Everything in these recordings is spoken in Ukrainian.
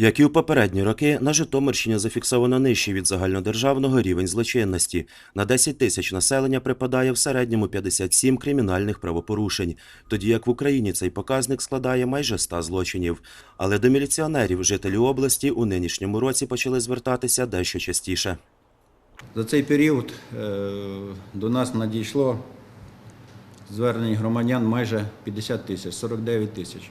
Як і у попередні роки, на Житомирщині зафіксовано нижчий від загальнодержавного рівень злочинності. На 10 тисяч населення припадає в середньому 57 кримінальних правопорушень, тоді як в Україні цей показник складає майже 100 злочинів. Але до міліціонерів жителі області у нинішньому році почали звертатися дещо частіше. За цей період е, до нас надійшло звернень громадян майже 50 тисяч, 49 тисяч.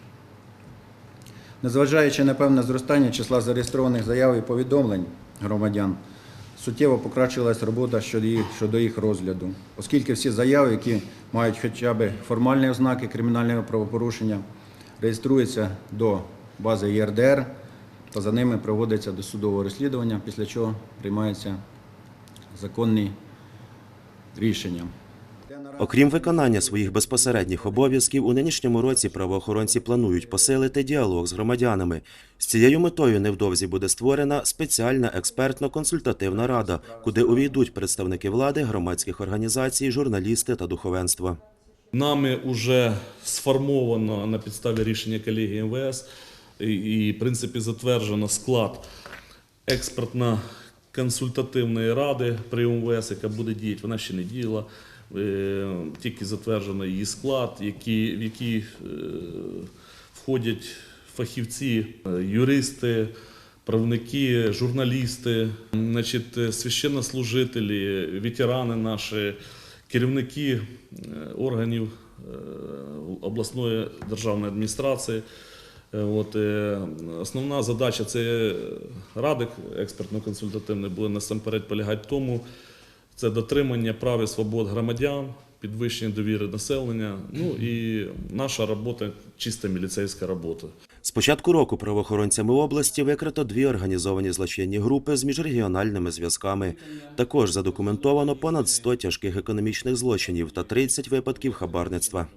Незважаючи на певне зростання числа зареєстрованих заяв і повідомлень громадян, суттєво покращилась робота щодо їх, розгляду, оскільки всі заяви, які мають хоча б формальні ознаки кримінального правопорушення, реєструються до бази ЄРДР та за ними проводиться досудове розслідування, після чого приймається законні рішення. Окрім виконання своїх безпосередніх обов'язків, у нинішньому році правоохоронці планують посилити діалог з громадянами. З цією метою невдовзі буде створена спеціальна експертно-консультативна рада, куди увійдуть представники влади, громадських організацій, журналісти та духовенство. Нами вже сформовано на підставі рішення колегії МВС і, в принципі, затверджено склад експертно-консультативної ради при МВС, яка буде діяти. Вона ще не діяла. Е, Тільки затверджено її склад, в який е, входять фахівці, е, юристи, правники, журналісти, значить, священнослужителі, ветерани наші, керівники органів обласної державної адміністрації. От, основна задача цієї ради експертно-консультативної буде насамперед полягати в тому, це дотримання прав і свобод громадян, підвищення довіри населення. Ну і наша робота чиста міліцейська робота. З початку року правоохоронцями області викрито дві організовані злочинні групи з міжрегіональними зв'язками. Також задокументовано понад 100 тяжких економічних злочинів та 30 випадків хабарництва.